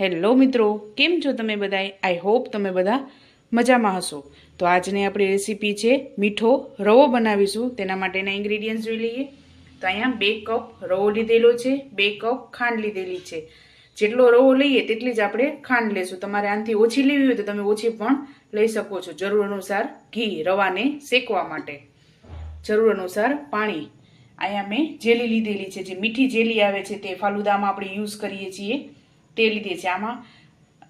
Hello મિત્રો, કેમ છો તમે બધા આઈ હોપ તમે બધા મજામાં હશો. તો આજની આપણી રેસીપી છે મીઠો રવો બનાવીશું. તેના માટેના ઇન્ગ્રીડિયન્ટ્સ જોઈ લઈએ. તો અહીંયા બે કપ રવો લીધેલો છે, બે કપ ખાંડ લીધેલી છે. જેટલો રવો લઈએ તેટલી જ આપણે ખાંડ લેશું. તમારે આનાથી ઓછી લેવી હોય તો તમે ઓછી પણ લઈ શકો છો. જરૂર અનુસાર ઘી રવાને શેકવા માટે. જરૂર અનુસાર પાણી. અહીંયા મેં જેલી લીધેલી છે. જે મીઠી જેલી આવે છે તે ફાલુદામાં આપણે યુઝ કરીએ છીએ. તે લીધી છે. આમાં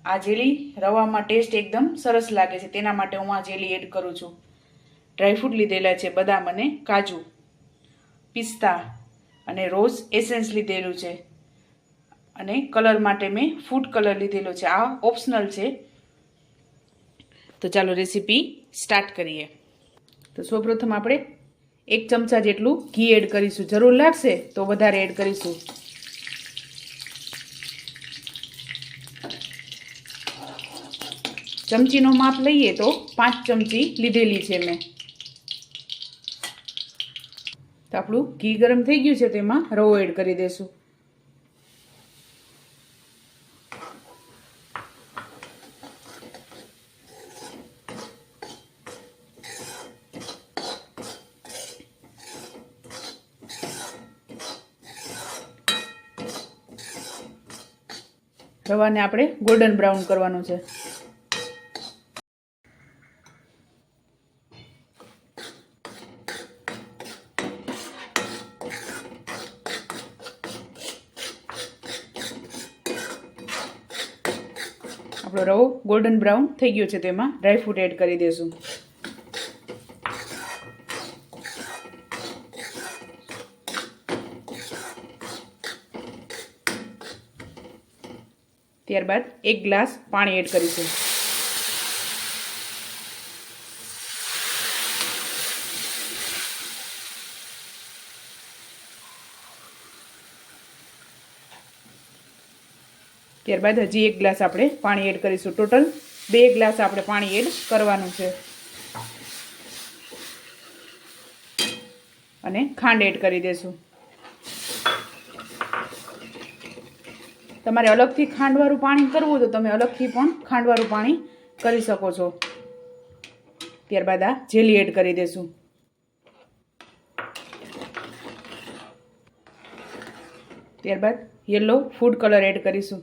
આ જેલી રવામાં ટેસ્ટ એકદમ સરસ લાગે છે. તેના માટે હું આ જેલી એડ કરું છું. ડ્રાયફ્રૂટ લીધેલા છે બદામ અને કાજુ, પિસ્તા અને રોઝ એસેન્સ લીધેલું છે. અને કલર માટે મેં ફૂડ કલર લીધેલો છે. આ ઓપ્શનલ છે. તો ચાલો રેસીપી સ્ટાર્ટ કરીએ. તો સૌપ્રથમ આપણે એક ચમચા જેટલું ઘી એડ કરીશું. જરૂર લાગશે તો વધારે એડ કરીશું. ચમચીનો માપ લઈએ તો પાંચ ચમચી લીધેલી છે મેં. તો આપણું ઘી ગરમ થઈ ગયું છે તેમાં રવો એડ કરી દેશું. રવાને આપણે ગોલ્ડન બ્રાઉન કરવાનું છે. આપણો રવો ગોલ્ડન બ્રાઉન થઈ ગયો છે તેમાં ડ્રાયફ્રૂટ એડ કરી દઈશું ત્યારબાદ એક ગ્લાસ પાણી એડ કરીશું. ત્યારબાદ હજી એક ગ્લાસ આપણે પાણી એડ કરીશું. ટોટલ બે ગ્લાસ આપણે પાણી એડ કરવાનું છે. અને ખાંડ એડ કરી દેશું. તમારે અલગથી ખાંડવાળું પાણી કરવું તો તમે અલગથી પણ ખાંડવાળું પાણી કરી શકો છો. ત્યારબાદ આ જેલી એડ કરી દેશું. ત્યારબાદ યલો ફૂડ કલર એડ કરીશું.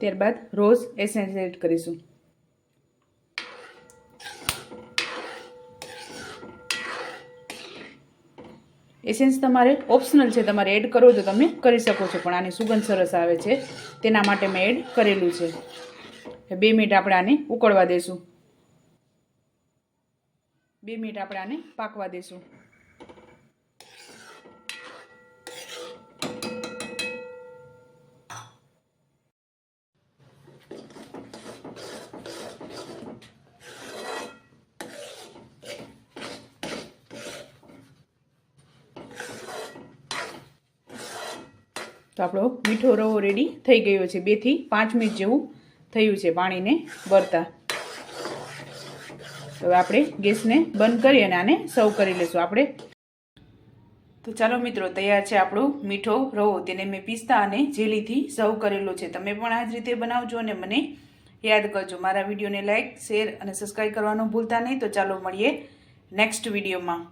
ત્યારબાદ રોઝ એસેન્સ એડ કરીશું. એસેન્સ તમારે ઓપ્શનલ છે, તમારે એડ કરવો તો તમે કરી શકો છો, પણ આની સુગંધ સરસ આવે છે. તેના માટે મેં એડ કરેલું છે. બે મિનિટ આપણે આને ઉકળવા દેશું. બે મિનિટ આપણે આને પાકવા દેશું. તો આપણો મીઠો રવો રેડી થઈ ગયો છે. બેથી પાંચ મિનિટ જેવું થયું છે પાણીને ભરતા તો આપણે ગેસને બંધ કરી અને આને સર્વ કરી લઈશું. આપણે તો ચાલો મિત્રો, તૈયાર છે આપણો મીઠો રવો. તેને મેં પિસ્તા અને જેલીથી સર્વ કરેલો છે. તમે પણ આ જ રીતે બનાવજો અને મને યાદ કરજો. મારા વિડીયોને લાઇક શેર અને સબસ્ક્રાઈબ કરવાનું ભૂલતા નહીં. તો ચાલો મળીએ નેક્સ્ટ વિડીયોમાં.